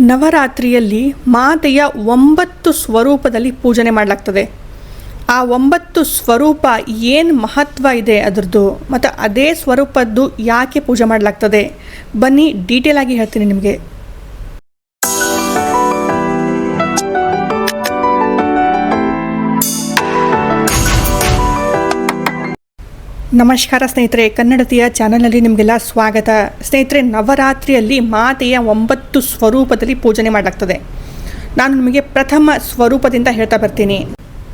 ನವರಾತ್ರಿಯಲ್ಲಿ ಮಾತೆಯ ಒಂಬತ್ತು ಸ್ವರೂಪದಲ್ಲಿ ಪೂಜನೆ ಮಾಡಲಾಗ್ತದೆ. ಆ ಒಂಬತ್ತು ಸ್ವರೂಪ ಏನು ಮಹತ್ವ ಇದೆ ಅದರದ್ದು? ಮತ್ತು ಅದೇ ಸ್ವರೂಪದ್ದು ಯಾಕೆ ಪೂಜೆ ಮಾಡಲಾಗ್ತದೆ? ಬನ್ನಿ ಡೀಟೇಲಾಗಿ ಹೇಳ್ತೀನಿ ನಿಮಗೆ. ನಮಸ್ಕಾರ ಸ್ನೇಹಿತರೆ, ಕನ್ನಡತಿಯ ಚಾನಲ್ನಲ್ಲಿ ನಿಮಗೆಲ್ಲ ಸ್ವಾಗತ. ಸ್ನೇಹಿತರೆ, ನವರಾತ್ರಿಯಲ್ಲಿ ಮಾತೆಯ ಒಂಬತ್ತು ಸ್ವರೂಪದಲ್ಲಿ ಪೂಜನೆ ಮಾಡಲಾಗ್ತದೆ. ನಾನು ನಿಮಗೆ ಪ್ರಥಮ ಸ್ವರೂಪದಿಂದ ಹೇಳ್ತಾ ಬರ್ತೀನಿ.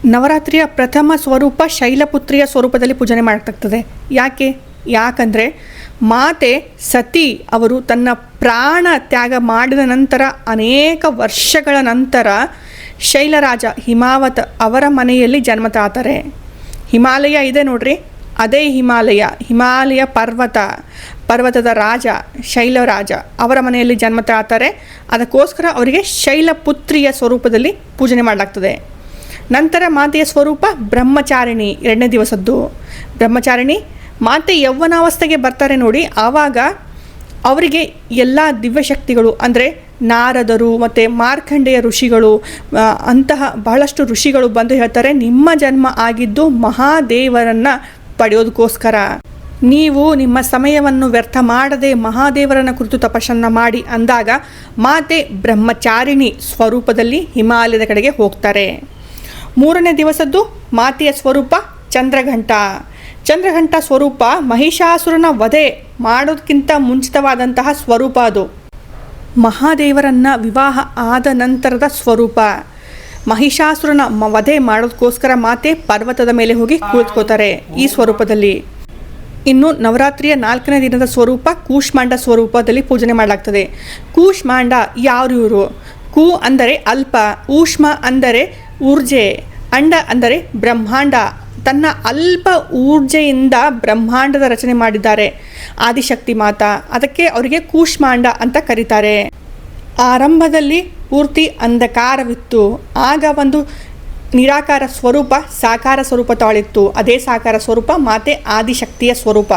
ನವರಾತ್ರಿಯ ಪ್ರಥಮ ಸ್ವರೂಪ ಶೈಲಪುತ್ರಿಯ ಸ್ವರೂಪದಲ್ಲಿ ಪೂಜನೆ ಮಾಡಲಾಗ್ತದೆ. ಯಾಕೆ? ಯಾಕಂದರೆ ಮಾತೆ ಸತಿ ಅವರು ತನ್ನ ಪ್ರಾಣ ತ್ಯಾಗ ಮಾಡಿದ ನಂತರ, ಅನೇಕ ವರ್ಷಗಳ ನಂತರ ಶೈಲರಾಜ ಹಿಮಾವತ್ ಅವರ ಮನೆಯಲ್ಲಿ ಜನ್ಮ ತಾತಾರೆ ಹಿಮಾಲಯ ಇದೆ ನೋಡ್ರಿ. ಅದೇ ಹಿಮಾಲಯ ಹಿಮಾಲಯ ಪರ್ವತ, ಪರ್ವತದ ರಾಜ ಶೈಲರಾಜ ಅವರ ಮನೆಯಲ್ಲಿ ಜನ್ಮ ತಾಳ್ತಾರೆ. ಅದಕ್ಕೋಸ್ಕರ ಅವರಿಗೆ ಶೈಲಪುತ್ರಿಯ ಸ್ವರೂಪದಲ್ಲಿ ಪೂಜನೆ ಮಾಡಲಾಗ್ತದೆ. ನಂತರ ಮಾತೆಯ ಸ್ವರೂಪ ಬ್ರಹ್ಮಚಾರಿಣಿ, ಎರಡನೇ ದಿವಸದ್ದು. ಬ್ರಹ್ಮಚಾರಿಣಿ, ಮಾತೆ ಯೌವನಾವಸ್ಥೆಗೆ ಬರ್ತಾರೆ ನೋಡಿ, ಆವಾಗ ಅವರಿಗೆ ಎಲ್ಲ ದಿವ್ಯಶಕ್ತಿಗಳು, ಅಂದರೆ ನಾರದರು ಮತ್ತು ಮಾರ್ಕಂಡೇಯ ಋಷಿಗಳು ಅಂತಹ ಬಹಳಷ್ಟು ಋಷಿಗಳು ಬಂದು ಹೇಳ್ತಾರೆ, ನಿಮ್ಮ ಜನ್ಮ ಆಗಿದ್ದು ಮಹಾದೇವರನ್ನು ಪಡೆಯೋದಕ್ಕೋಸ್ಕರ. ನೀವು ನಿಮ್ಮ ಸಮಯವನ್ನು ವ್ಯರ್ಥ ಮಾಡದೆ ಮಹಾದೇವರನ ಕುರಿತು ತಪಸ್ಸನ್ನು ಮಾಡಿ ಅಂದಾಗ ಮಾತೆ ಬ್ರಹ್ಮಚಾರಿಣಿ ಸ್ವರೂಪದಲ್ಲಿ ಹಿಮಾಲಯದ ಕಡೆಗೆ ಹೋಗ್ತಾರೆ. ಮೂರನೇ ದಿವಸದ್ದು ಮಾತೆಯ ಸ್ವರೂಪ ಚಂದ್ರಘಂಟ. ಚಂದ್ರಘಂಟ ಸ್ವರೂಪ ಮಹಿಷಾಸುರನ ವಧೆ ಮಾಡೋದಕ್ಕಿಂತ ಮುಂಚಿತವಾದಂತಹ ಸ್ವರೂಪ ಅದು. ಮಹಾದೇವರನ್ನ ವಿವಾಹ ಆದ ನಂತರದ ಸ್ವರೂಪ. ಮಹಿಷಾಸುರನ ವಧೆ ಮಾಡೋದಕ್ಕೋಸ್ಕರ ಮಾತೆ ಪರ್ವತದ ಮೇಲೆ ಹೋಗಿ ಕುಳಿತುಕೋತಾರೆ ಈ ಸ್ವರೂಪದಲ್ಲಿ. ಇನ್ನು ನವರಾತ್ರಿಯ ನಾಲ್ಕನೇ ದಿನದ ಸ್ವರೂಪ ಕೂಷ್ಮಾಂಡ ಸ್ವರೂಪದಲ್ಲಿ ಪೂಜನೆ ಮಾಡಲಾಗ್ತದೆ. ಕೂಷ್ಮಾಂಡ ಯಾರು ಇವರು? ಕು ಅಂದರೆ ಅಲ್ಪ, ಊಷ್ಮ ಅಂದರೆ ಊರ್ಜೆ, ಅಂಡ ಅಂದರೆ ಬ್ರಹ್ಮಾಂಡ. ತನ್ನ ಅಲ್ಪ ಊರ್ಜೆಯಿಂದ ಬ್ರಹ್ಮಾಂಡದ ರಚನೆ ಮಾಡಿದ್ದಾರೆ. ಆದಿಶಕ್ತಿ ಮಾತಾ, ಅದಕ್ಕೆ ಅವರಿಗೆ ಕೂಷ್ಮಾಂಡ ಅಂತ ಕರೀತಾರೆ. ಆರಂಭದಲ್ಲಿ ಪೂರ್ತಿ ಅಂಧಕಾರವಿತ್ತು. ಆಗ ಒಂದು ನಿರಾಕಾರ ಸ್ವರೂಪ, ಸಾಕಾರ ಸ್ವರೂಪ ತಾಳಿತ್ತು. ಅದೇ ಸಾಕಾರ ಸ್ವರೂಪ, ಮಾತೆ ಆದಿಶಕ್ತಿಯ ಸ್ವರೂಪ.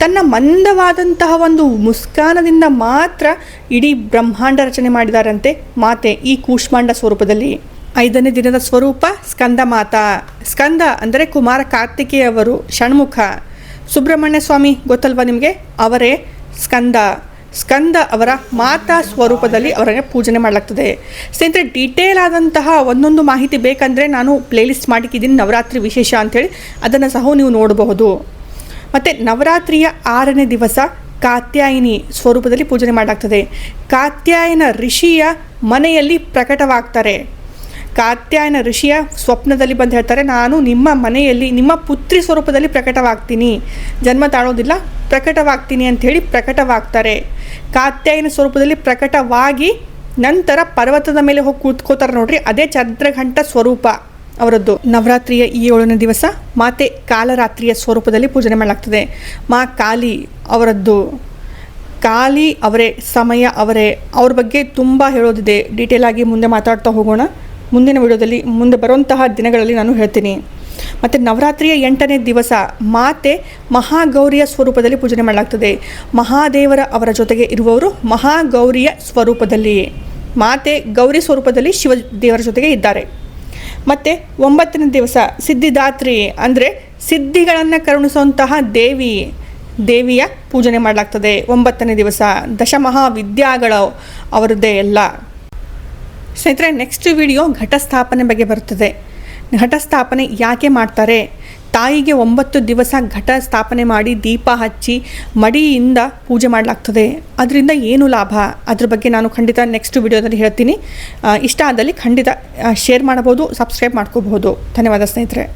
ತನ್ನ ಮಂದವಾದಂತಹ ಒಂದು ಮುಸ್ಕಾನದಿಂದ ಮಾತ್ರ ಇಡೀ ಬ್ರಹ್ಮಾಂಡ ರಚನೆ ಮಾಡಿದಾರಂತೆ ಮಾತೆ ಈ ಕೂಷ್ಮಾಂಡ ಸ್ವರೂಪದಲ್ಲಿ. ಐದನೇ ದಿನದ ಸ್ವರೂಪ, ಸ್ಕಂದ ಮಾತಾ. ಸ್ಕಂದ ಅಂದರೆ ಕುಮಾರ ಕಾರ್ತಿಕೇಯವರು, ಷಣ್ಮುಖ. ಸುಬ್ರಹ್ಮಣ್ಯ ಸ್ವಾಮಿ, ಗೊತ್ತಲ್ವಾ ನಿಮಗೆ? ಅವರೇ ಸ್ಕಂದ. ಸ್ಕಂದ ಅವರ ಮಾತಾ ಸ್ವರೂಪದಲ್ಲಿ ಅವರನ್ನು ಪೂಜನೆ ಮಾಡಲಾಗ್ತದೆ. ಸ್ನೇಹಿತರೆ ಡೀಟೇಲ್ ಆದಂತಹ ಒಂದೊಂದು ಮಾಹಿತಿ ಬೇಕಂದರೆ ನಾನು ಪ್ಲೇಲಿಸ್ಟ್ ಮಾಡಿಕ್ಕಿದ್ದೀನಿ ನವರಾತ್ರಿ ವಿಶೇಷ ಅಂಥೇಳಿ ಅದನ್ನು ಸಹ ನೀವು ನೋಡಬಹುದು. ಮತ್ತು ನವರಾತ್ರಿಯ ಆರನೇ ದಿವಸ ಕಾತ್ಯಾಯಿನಿ ಸ್ವರೂಪದಲ್ಲಿ ಪೂಜನೆ ಮಾಡಲಾಗ್ತದೆ. ಕಾತ್ಯಾಯನ ಋಷಿಯ ಮನೆಯಲ್ಲಿ ಪ್ರಕಟವಾಗ್ತಾರೆ. ಕಾತ್ಯಾಯನ ಋಷಿಯ ಸ್ವಪ್ನದಲ್ಲಿ ಬಂದು ಹೇಳ್ತಾರೆ, ನಾನು ನಿಮ್ಮ ಮನೆಯಲ್ಲಿ, ನಿಮ್ಮ ಪುತ್ರಿ ಸ್ವರೂಪದಲ್ಲಿ ಪ್ರಕಟವಾಗ್ತೀನಿ. ಜನ್ಮ ತಾಳೋದಿಲ್ಲ ಪ್ರಕಟವಾಗ್ತೀನಿ ಅಂಥೇಳಿ ಪ್ರಕಟವಾಗ್ತಾರೆ. ಕಾತ್ಯಾಯನ ಸ್ವರೂಪದಲ್ಲಿ ಪ್ರಕಟವಾಗಿ ನಂತರ ಪರ್ವತದ ಮೇಲೆ ಹೋಗಿ ಕೂತ್ಕೋತಾರೆ ನೋಡ್ರಿ, ಅದೇ ಚಂದ್ರಘಂಟ ಸ್ವರೂಪ ಅವರದ್ದು. ನವರಾತ್ರಿಯ ಈ ಏಳನೇ ದಿವಸ ಮಾತೆ ಕಾಲರಾತ್ರಿಯ ಸ್ವರೂಪದಲ್ಲಿ ಪೂಜನೆ ಮಾಡಲಾಗ್ತದೆ. ಮಾ ಕಾಲಿ ಅವರದ್ದು. ಕಾಲಿ ಅವರೇ, ಸಮಯ ಅವರೇ, ಅವ್ರ ಬಗ್ಗೆ ತುಂಬ ಹೇಳೋದಿದೆ. ಡೀಟೇಲ್ ಆಗಿ ಮುಂದೆ ಮಾತಾಡ್ತಾ ಹೋಗೋಣ. ಮುಂದಿನ ವಿಡಿಯೋದಲ್ಲಿ ಮುಂದೆ ಬರುವಂತಹ ದಿನಗಳಲ್ಲಿ ನಾನು ಹೇಳ್ತೀನಿ. ಮತ್ತು ನವರಾತ್ರಿಯ ಎಂಟನೇ ದಿವಸ ಮಾತೆ ಮಹಾಗೌರಿಯ ಸ್ವರೂಪದಲ್ಲಿ ಪೂಜನೆ ಮಾಡಲಾಗ್ತದೆ. ಮಹಾದೇವರ ಅವರ ಜೊತೆಗೆ ಇರುವವರು ಮಹಾಗೌರಿಯ ಸ್ವರೂಪದಲ್ಲಿ ಮಾತೆ ಗೌರಿ ಸ್ವರೂಪದಲ್ಲಿ ಶಿವ ದೇವರ ಜೊತೆಗೆ ಇದ್ದಾರೆ. ಮತ್ತು ಒಂಬತ್ತನೇ ದಿವಸ ಸಿದ್ಧಿದಾತ್ರಿ ಅಂದರೆ ಸಿದ್ಧಿಗಳನ್ನು ಕರುಣಿಸುವಂತಹ ದೇವಿ ದೇವಿಯ ಪೂಜನೆ ಮಾಡಲಾಗ್ತದೆ ಒಂಬತ್ತನೇ ದಿವಸ. ದಶಮಹಾವಿದ್ಯಾಗಳು ಅವರದ್ದೇ ಎಲ್ಲ. ಸ್ನೇಹಿತರೆ ನೆಕ್ಸ್ಟ್ ವಿಡಿಯೋ ಘಟಸ್ಥಾಪನೆ ಬಗ್ಗೆ ಬರ್ತದೆ ಘಟಸ್ಥಾಪನೆ ಯಾಕೆ ಮಾಡ್ತಾರೆ? ತಾಯಿಗೆ ಒಂಬತ್ತು ದಿವಸ ಘಟ ಸ್ಥಾಪನೆ ಮಾಡಿ ದೀಪ ಹಚ್ಚಿ ಮಡಿಯಿಂದ ಪೂಜೆ ಮಾಡಲಾಗ್ತದೆ. ಅದರಿಂದ ಏನು ಲಾಭ? ಅದ್ರ ಬಗ್ಗೆ ನಾನು ಖಂಡಿತ ನೆಕ್ಸ್ಟ್ ವಿಡಿಯೋದಲ್ಲಿ ಹೇಳ್ತೀನಿ. ಇಷ್ಟ ಆದಲ್ಲಿ ಖಂಡಿತ ಶೇರ್ ಮಾಡಬಹುದು ಸಬ್ಸ್ಕ್ರೈಬ್ ಮಾಡ್ಕೋಬಹುದು. ಧನ್ಯವಾದ ಸ್ನೇಹಿತರೆ.